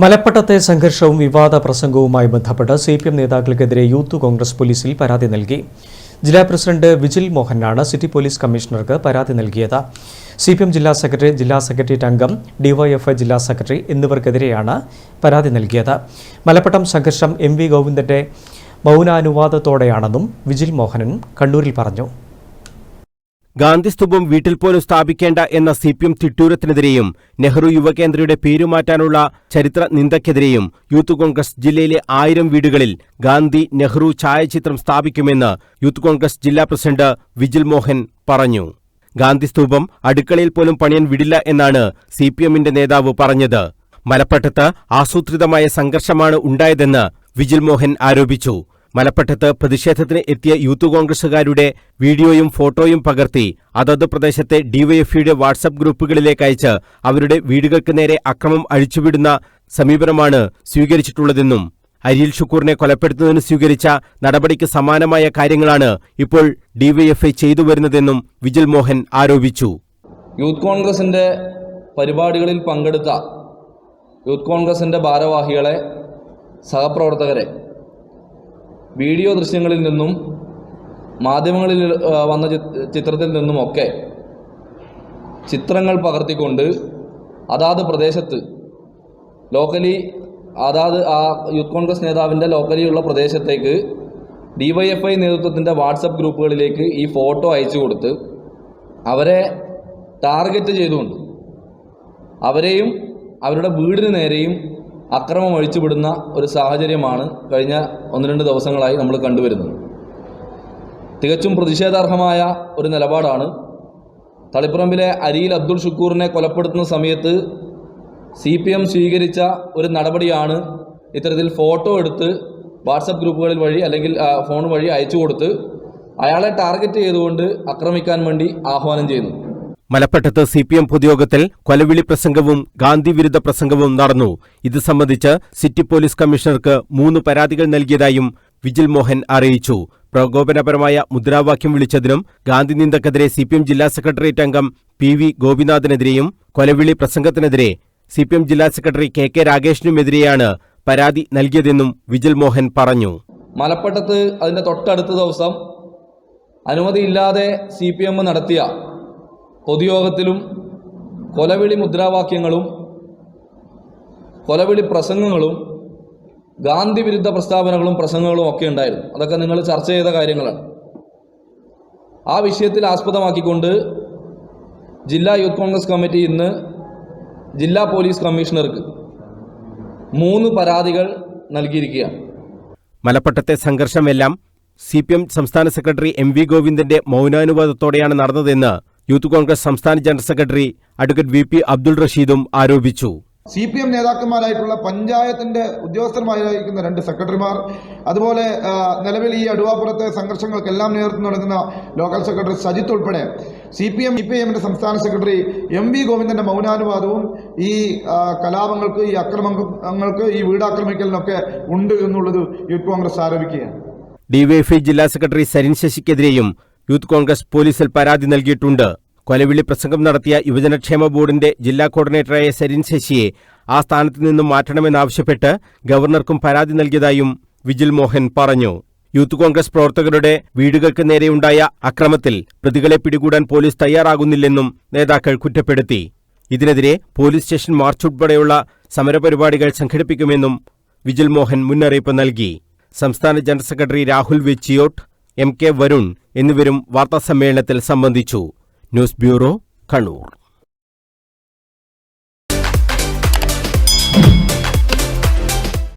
മലപ്പട്ടത്തെ സംഘർഷവും വിവാദ പ്രസംഗവുമായി ബന്ധപ്പെട്ട് സി പി എം നേതാക്കൾക്കെതിരെ യൂത്ത് കോൺഗ്രസ് പോലീസിൽ പരാതി നൽകി. ജില്ലാ പ്രസിഡന്റ് വിജിൽ മോഹനാണ് സിറ്റി പോലീസ് കമ്മീഷണർക്ക് പരാതി നൽകിയത്. സി പി എം ജില്ലാ സെക്രട്ടറി ജില്ലാ സെക്രട്ടേറിയറ്റ് അംഗം ഡിവൈഎഫ്ഐ ജില്ലാ സെക്രട്ടറി എന്നിവർക്കെതിരെയാണ് പരാതി നൽകിയത്. മലപ്പട്ടം സംഘർഷം എം വി ഗോവിന്ദന്റെ മൗനാനുവാദത്തോടെയാണെന്നും വിജിൽ മോഹനൻ കണ്ണൂരിൽ പറഞ്ഞു. ഗാന്ധിസ്തൂപം വീട്ടിൽ പോലും സ്ഥാപിക്കേണ്ട എന്ന സി പി എം തിട്ടൂരത്തിനെതിരെയും നെഹ്റു യുവകേന്ദ്രയുടെ പേരുമാറ്റാനുള്ള ചരിത്ര നിന്ദയ്ക്കെതിരെയും യൂത്ത് കോൺഗ്രസ് ജില്ലയിലെ ആയിരം വീടുകളിൽ ഗാന്ധി നെഹ്റു ഛായാചിത്രം സ്ഥാപിക്കുമെന്ന് യൂത്ത് കോൺഗ്രസ് ജില്ലാ പ്രസിഡന്റ് വിജിൽ മോഹൻ പറഞ്ഞു. ഗാന്ധിസ്തൂപം അടുക്കളയിൽ പോലും പണിയാൻ വിടില്ല എന്നാണ് സി പി എമ്മിന്റെ നേതാവ് പറഞ്ഞത്. മലപ്പട്ടത്ത് ആസൂത്രിതമായ സംഘർഷമാണ് ഉണ്ടായതെന്ന് വിജിൽ മോഹൻ ആരോപിച്ചു. മലപ്പട്ടത്ത് പ്രതിഷേധത്തിന് എത്തിയ യൂത്ത് കോൺഗ്രസുകാരുടെ വീഡിയോയും ഫോട്ടോയും പകർത്തി അതത് പ്രദേശത്തെ ഡിവൈഎഫ്ഇയുടെ വാട്സപ്പ് ഗ്രൂപ്പുകളിലേക്ക് അയച്ച് അവരുടെ വീടുകൾക്ക് നേരെ അക്രമം അഴിച്ചുവിടുന്ന സമീപനമാണ് സ്വീകരിച്ചിട്ടുള്ളതെന്നും അരിയിൽ ഷുക്കൂറിനെ കൊലപ്പെടുത്തുന്നതിന് സ്വീകരിച്ച നടപടിക്ക് സമാനമായ കാര്യങ്ങളാണ് ഇപ്പോൾ ഡിവൈഎഫ്ഐ ചെയ്തു വരുന്നതെന്നും വിജിൽ മോഹൻ ആരോപിച്ചു. യൂത്ത് കോൺഗ്രസിന്റെ പരിപാടികളിൽ പങ്കെടുത്ത യൂത്ത് കോൺഗ്രസിന്റെ ഭാരവാഹികളെ സഹപ്രവർത്തകരെ വീഡിയോ ദൃശ്യങ്ങളിൽ നിന്നും മാധ്യമങ്ങളിൽ വന്ന ചിത്രത്തിൽ നിന്നുമൊക്കെ ചിത്രങ്ങൾ പകർത്തിക്കൊണ്ട് അതാത് പ്രദേശത്ത് ലോക്കലി അതാത് ആ യൂത്ത് കോൺഗ്രസ് നേതാവിന്റെ ലോക്കലിയുള്ള പ്രദേശത്തേക്ക് ഡിവൈഎഫ്ഐ നേതൃത്വത്തിന്റെ വാട്സപ്പ് ഗ്രൂപ്പുകളിലേക്ക് ഈ ഫോട്ടോ അയച്ചു കൊടുത്ത് അവരെ ടാർഗറ്റ് ചെയ്തുകൊണ്ട് അവരെയും അവരുടെ വീടിന് നേരെയും അക്രമം അഴിച്ചുവിടുന്ന ഒരു സാഹചര്യമാണ് കഴിഞ്ഞ ഒന്ന് രണ്ട് ദിവസങ്ങളായി നമ്മൾ കണ്ടുവരുന്നത്. തികച്ചും പ്രതിഷേധാർഹമായ ഒരു നിലപാടാണ്. തളിപ്പറമ്പിലെ അരിയിൽ അബ്ദുൾ ഷുക്കൂറിനെ കൊലപ്പെടുത്തുന്ന സമയത്ത് സി പി എം സ്വീകരിച്ച ഒരു നടപടിയാണ് ഇത്തരത്തിൽ ഫോട്ടോ എടുത്ത് വാട്സപ്പ് ഗ്രൂപ്പുകളിൽ വഴി അല്ലെങ്കിൽ ഫോൺ വഴി അയച്ചു കൊടുത്ത് അയാളെ ടാർഗറ്റ് ചെയ്തുകൊണ്ട് ആക്രമിക്കാൻ വേണ്ടി ആഹ്വാനം ചെയ്യുന്നു. മലപ്പട്ടത്ത് സി പി എം പൊതുയോഗത്തിൽ കൊലവിളി പ്രസംഗവും ഗാന്ധി വിരുദ്ധ പ്രസംഗവും നടന്നു. ഇത് സംബന്ധിച്ച് സിറ്റി പോലീസ് കമ്മീഷണർക്ക് മൂന്ന് പരാതികൾ നൽകിയതായും വിജിൽ മോഹൻ അറിയിച്ചു. പ്രകോപനപരമായ മുദ്രാവാക്യം വിളിച്ചതിനും ഗാന്ധി നിന്ദക്കെതിരെ സി പി എം ജില്ലാ സെക്രട്ടേറിയറ്റ് അംഗം പി വി ഗോപിനാഥിനെതിരെയും കൊലവിളി പ്രസംഗത്തിനെതിരെ സി പി എം ജില്ലാ സെക്രട്ടറി കെ കെ രാഗേഷിനുമെതിരെയാണ് പരാതി നൽകിയതെന്നും വിജിൽ മോഹൻ പറഞ്ഞു. മലപ്പട്ടത്ത് അതിന്റെ തൊട്ടടുത്ത ദിവസം അനുമതിയില്ലാതെ സി പി എം നടത്തിയ പൊതുയോഗത്തിലും കൊലവിളി മുദ്രാവാക്യങ്ങളും കൊലവിളി പ്രസംഗങ്ങളും ഗാന്ധി വിരുദ്ധ പ്രസ്താവനകളും പ്രസംഗങ്ങളും ഒക്കെ ഉണ്ടായിരുന്നു. അതൊക്കെ നിങ്ങൾ ചർച്ച ചെയ്ത കാര്യങ്ങളാണ്. ആ വിഷയത്തിൽ ആസ്പദമാക്കിക്കൊണ്ട് ജില്ലാ യൂത്ത് കോൺഗ്രസ് കമ്മിറ്റി ഇന്ന് ജില്ലാ പോലീസ് കമ്മീഷണർക്ക് മൂന്ന് പരാതികൾ നൽകിയിരിക്കുകയാണ്. മലപ്പട്ടത്തെ സംഘർഷമെല്ലാം സി പി എം സംസ്ഥാന സെക്രട്ടറി എം വി ഗോവിന്ദന്റെ മൗനാനുവാദത്തോടെയാണ് നടന്നതെന്ന് യൂത്ത് കോൺഗ്രസ് സംസ്ഥാന general secretary advocate V P Abdul റഷീദും ആരോപിച്ചു. സി പി എം നേതാക്കന്മാരായിട്ടുള്ള പഞ്ചായത്തിന്റെ ഉദ്യോഗസ്ഥന്മാരായിരിക്കുന്ന രണ്ട് സെക്രട്ടറിമാർ അതുപോലെ നിലവിൽ ഈ അടുവാപ്പുറത്തെ സംഘർഷങ്ങൾക്കെല്ലാം നേതൃത്വം നൽകുന്ന ലോക്കൽ സെക്രട്ടറി സജിത്ത് ഉൾപ്പെടെ. C P M E P എമ്മിന്റെ സംസ്ഥാന സെക്രട്ടറി എം വി ഗോവിന്ദന്റെ മൗനാനുവാദവും ഈ കലാപങ്ങൾക്ക് ഈ അക്രമങ്ങൾക്ക് ഈ വീടാക്രമിക്കലിനൊക്കെ ഉണ്ട് എന്നുള്ളത് യൂത്ത് കോൺഗ്രസ് ആരോപിക്കുകയാണ്. ഡിവൈഎഫ്ഐ ജില്ലാ സെക്രട്ടറി സരിൻ ശശിക്കെതിരെയും യൂത്ത് കോൺഗ്രസ് പോലീസിൽ പരാതി നൽകിയിട്ടുണ്ട്. കൊലവിളി പ്രസംഗം നടത്തിയ യുവജനക്ഷേമ ബോർഡിന്റെ ജില്ലാ കോർഡിനേറ്ററായ സരിൻ ശശിയെ ആ സ്ഥാനത്ത് നിന്നും മാറ്റണമെന്നാവശ്യപ്പെട്ട് ഗവർണർക്കും പരാതി നൽകിയതായും വിജിൽ മോഹൻ പറഞ്ഞു. യൂത്ത് കോൺഗ്രസ് പ്രവർത്തകരുടെ വീടുകൾക്ക് നേരെയുണ്ടായ അക്രമത്തിൽ പ്രതികളെ പിടികൂടാൻ പോലീസ് തയ്യാറാകുന്നില്ലെന്നും നേതാക്കൾ കുറ്റപ്പെടുത്തി. ഇതിനെതിരെ പോലീസ് സ്റ്റേഷൻ മാർച്ച് ഉൾപ്പെടെയുള്ള സമരപരിപാടികൾ സംഘടിപ്പിക്കുമെന്നും വിജിൽ മോഹൻ മുന്നറിയിപ്പ് നൽകി. സംസ്ഥാന general secretary Rahul Vechiyot M K Varun എന്നിവരും വാർത്താസമ്മേളനത്തിൽ സംബന്ധിച്ചു. News bureau Kannur.